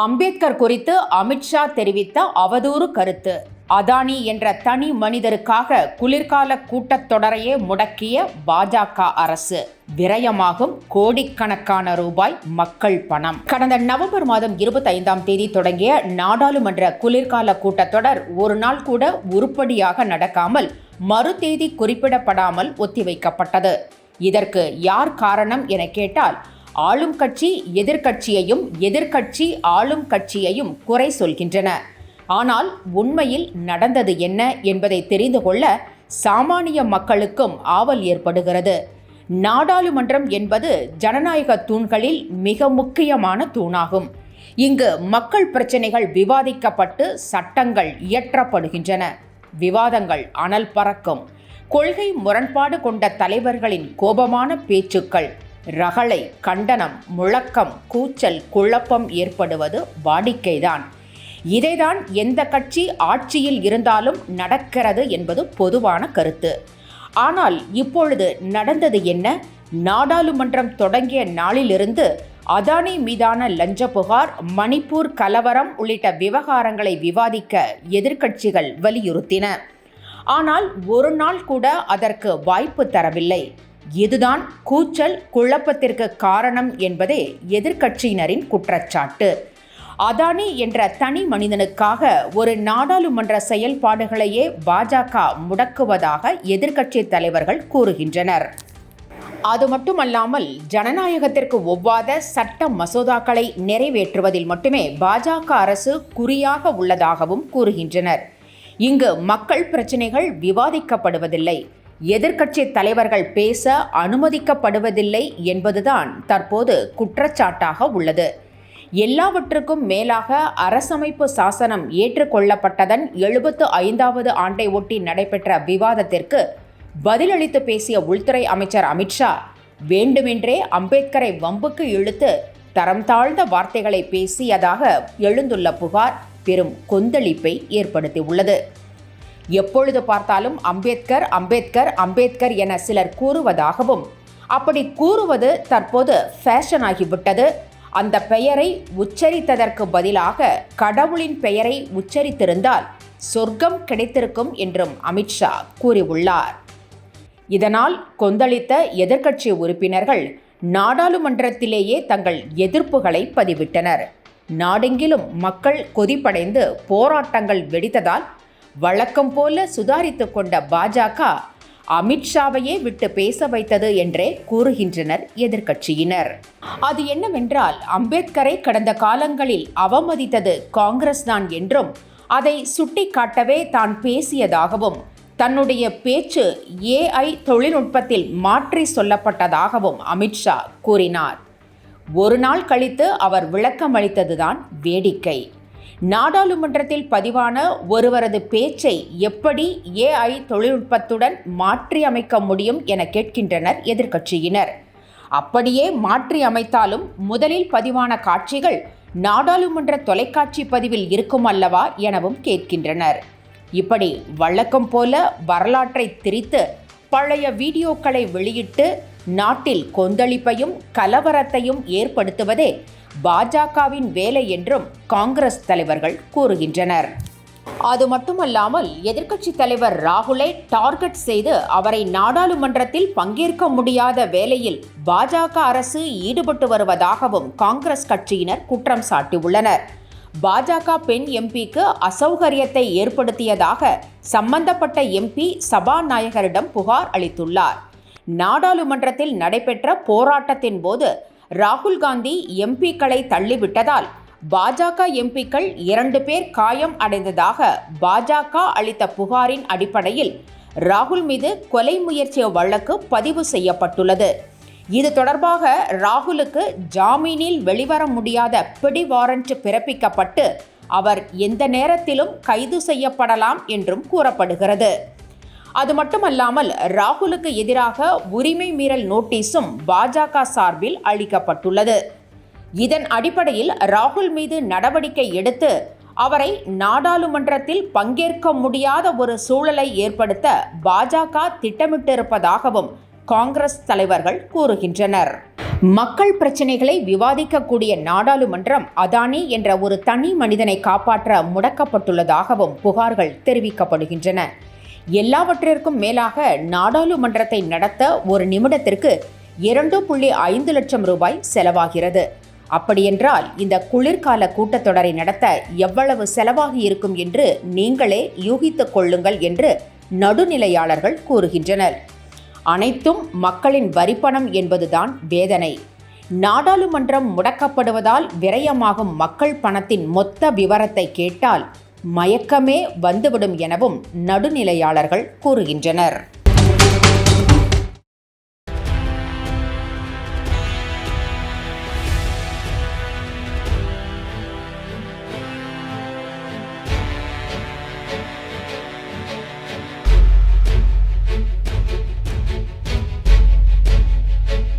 அம்பேத்கர் குறித்து அமித்ஷா தெரிவித்த அவதூறு கருத்து. அதானி என்ற தனி மனிதருக்காக குளிர்கால கூட்டத்தொடரையே முடக்கிய பாஜக அரசு. விரயமாகும் கோடிக்கணக்கான ரூபாய் மக்கள் பணம். கடந்த நவம்பர் மாதம் இருபத்தி ஐந்தாம் தேதி தொடங்கிய நாடாளுமன்ற குளிர்கால கூட்டத்தொடர் ஒரு நாள் கூட உருப்படியாக நடக்காமல் மறு தேதி குறிப்பிடப்படாமல் ஒத்திவைக்கப்பட்டது. இதற்கு யார் காரணம் என கேட்டால் ஆளும் கட்சி எதிர்க்கட்சியையும் எதிர்க்கட்சி ஆளும் கட்சியையும் குறை சொல்கின்றன. ஆனால் உண்மையில் நடந்தது என்ன என்பதை தெரிந்து கொள்ள சாமானிய மக்களுக்கும் ஆவல் ஏற்படுகிறது. நாடாளுமன்றம் என்பது ஜனநாயக தூண்களில் மிக முக்கியமான தூணாகும். இங்கு மக்கள் பிரச்சனைகள் விவாதிக்கப்பட்டு சட்டங்கள் இயற்றப்படுகின்றன. விவாதங்கள் அனல் பறக்கும். கொள்கை முரண்பாடு கொண்ட தலைவர்களின் கோபமான பேச்சுக்கள். ரகளை கண்டனம் முழக்கம் கூச்சல் குழப்பம் ஏற்படுவது வாடிக்கைதான். இதைதான் எந்த கட்சி ஆட்சியில் இருந்தாலும் நடக்கிறது என்பது பொதுவான கருத்து. ஆனால் இப்பொழுது நடந்தது என்ன? நாடாளுமன்றம் தொடங்கிய நாளிலிருந்து அதானி மீதான லஞ்ச புகார் மணிப்பூர் கலவரம் உள்ளிட்ட விவகாரங்களை விவாதிக்க எதிர்க்கட்சிகள் வலியுறுத்தின. ஆனால் ஒரு நாள் கூட அதற்கு வாய்ப்பு தரவில்லை. இதுதான் கூச்சல் குழப்பத்திற்கு காரணம் என்பதே எதிர்க்கட்சியினரின் குற்றச்சாட்டு. அதானி என்ற தனி மனிதனுக்காக ஒரு நாடாளுமன்ற செயல்பாடுகளையே பாஜக முடக்குவதாக எதிர்க்கட்சி தலைவர்கள் கூறுகின்றனர். அது மட்டுமல்லாமல் ஜனநாயகத்திற்கு ஒவ்வாத சட்ட மசோதாக்களை நிறைவேற்றுவதில் மட்டுமே பாஜக அரசு குறியாக உள்ளதாகவும் கூறுகின்றனர். இங்கு மக்கள் பிரச்சினைகள் விவாதிக்கப்படுவதில்லை. எதிர்க்கட்சி தலைவர்கள் பேச அனுமதிக்கப்படுவதில்லை என்பதுதான் தற்போது குற்றச்சாட்டாக உள்ளது. எல்லாவற்றுக்கும் மேலாக அரசமைப்பு சாசனம் ஏற்றுக்கொள்ளப்பட்டதன் எழுபத்து ஐந்தாவது ஆண்டை ஒட்டி நடைபெற்ற விவாதத்திற்கு பதிலளித்து பேசிய உள்துறை அமைச்சர் அமித்ஷா வேண்டுமென்றே அம்பேத்கரை வம்புக்கு இழுத்து தரம் தாழ்ந்த வார்த்தைகளை பேசியதாக எழுந்துள்ள புகார் பெரும் கொந்தளிப்பை ஏற்படுத்தியுள்ளது. எப்பொழுது பார்த்தாலும் அம்பேத்கர் அம்பேத்கர் அம்பேத்கர் என சிலர் கூறுவதாகவும் அப்படி கூறுவது தற்போது ஃபேஷன் ஆகிவிட்டது. அந்த பெயரை உச்சரித்ததற்கு பதிலாக கடவுளின் பெயரை உச்சரித்திருந்தால் சொர்க்கம் கிடைத்திருக்கும் என்றும் அமித்ஷா கூறியுள்ளார். இதனால் கொந்தளித்த எதிர்க்கட்சி உறுப்பினர்கள் நாடாளுமன்றத்திலேயே தங்கள் எதிர்ப்புகளை பதிவிட்டனர். நாடெங்கிலும் மக்கள் கொதிப்படைந்து போராட்டங்கள் வெடித்ததால் வழக்கம் போல சுதாரித்து கொண்ட பாஜக அமித்ஷாவையே விட்டு பேச வைத்தது என்றே கூறுகின்றனர் எதிர்க்கட்சியினர். அது என்னவென்றால் அம்பேத்கரை கடந்த காலங்களில் அவமதித்தது காங்கிரஸ் தான் என்றும் அதை சுட்டிக்காட்டவே தான் பேசியதாகவும் தன்னுடைய பேச்சு ஏஐ தொழில்நுட்பத்தில் மாற்றி சொல்லப்பட்டதாகவும் அமித்ஷா கூறினார். ஒரு நாள் கழித்து அவர் விளக்கம் அளித்ததுதான் வேடிக்கை. நாடாளுமன்றத்தில் பதிவான ஒருவரது பேச்சை எப்படி ஏஐ தொழில்நுட்பத்துடன் மாற்றி அமைக்க முடியும் என கேட்கின்றனர் எதிர்க்கட்சியினர். அப்படியே மாற்றி அமைத்தாலும் முதலில் பதிவான காட்சிகள் நாடாளுமன்ற தொலைக்காட்சி பதிவில் இருக்கும் அல்லவா எனவும் கேட்கின்றனர். இப்படி வழக்கம் போல வரலாற்றை திரித்து பழைய வீடியோக்களை வெளியிட்டு நாட்டில் கொந்தளிப்பையும் கலவரத்தையும் ஏற்படுத்துவதே பாஜகவின் வேலை என்றும் காங்கிரஸ் தலைவர்கள் கூறுகின்றனர். அது மட்டுமல்லாமல் எதிர்க்கட்சி தலைவர் ராகுலை டார்கெட் செய்து அவரை நாடாளுமன்றத்தில் பங்கேற்க முடியாத வேலையில் பாஜக அரசு ஈடுபட்டு வருவதாகவும் காங்கிரஸ் கட்சியினர் குற்றம் சாட்டியுள்ளனர். பாஜக பெண் எம்பிக்கு அசௌகரியத்தை ஏற்படுத்தியதாக சம்பந்தப்பட்ட எம்பி சபாநாயகரிடம் புகார் அளித்துள்ளார். நாடாளுமன்றத்தில் நடைபெற்ற போராட்டத்தின் போது ராகுல் காந்தி எம்பிக்களை தள்ளிவிட்டதால் பாஜக எம்பிக்கள் இரண்டு பேர் காயம் அடைந்ததாக பாஜக அளித்த புகாரின் அடிப்படையில் ராகுல் மீது கொலை முயற்சி வழக்கு பதிவு செய்யப்பட்டுள்ளது. இது தொடர்பாக ராகுலுக்கு ஜாமீனில் வெளிவர முடியாத பிடி வாரண்ட் பிறப்பிக்கப்பட்டு அவர் எந்த நேரத்திலும் கைது செய்யப்படலாம் என்றும் கூறப்படுகிறது. அது மட்டுமல்லாமல் ராகுலுக்கு எதிராக உரிமை மீறல் நோட்டீஸும் பாஜக சார்பில் அளிக்கப்பட்டுள்ளது. இதன் அடிப்படையில் ராகுல் மீது நடவடிக்கை எடுத்து அவரை நாடாளுமன்றத்தில் பங்கேற்க முடியாத ஒரு சூழலை ஏற்படுத்த பாஜக திட்டமிட்டிருப்பதாகவும் காங்கிரஸ் தலைவர்கள் கூறுகின்றனர். மக்கள் பிரச்சினைகளை விவாதிக்கக்கூடிய நாடாளுமன்றம் அதானி என்ற ஒரு தனி மனிதனை காப்பாற்ற முடக்கப்பட்டுள்ளதாகவும் புகார்கள் தெரிவிக்கப்படுகின்றன. எல்லாவற்றிற்கும் மேலாக நாடாளுமன்றத்தை நடத்த ஒரு நிமிடத்திற்கு இரண்டு புள்ளி ஐந்து லட்சம் ரூபாய் செலவாகிறது. அப்படியென்றால் இந்த குளிர்கால கூட்டத்தொடரை நடத்த எவ்வளவு செலவாகி இருக்கும் என்று நீங்களே யூகித்துக் கொள்ளுங்கள் என்று நடுநிலையாளர்கள் கூறுகின்றனர். அனைத்தும் மக்களின் வரிப்பணம் என்பதுதான் வேதனை. நாடாளுமன்றம் முடக்கப்படுவதால் விரயமாகும் மக்கள் பணத்தின் மொத்த விவரத்தை கேட்டால் மயக்கமே வந்துவிடும் எனவும் நடுநிலையாளர்கள் கூறுகின்றனர்.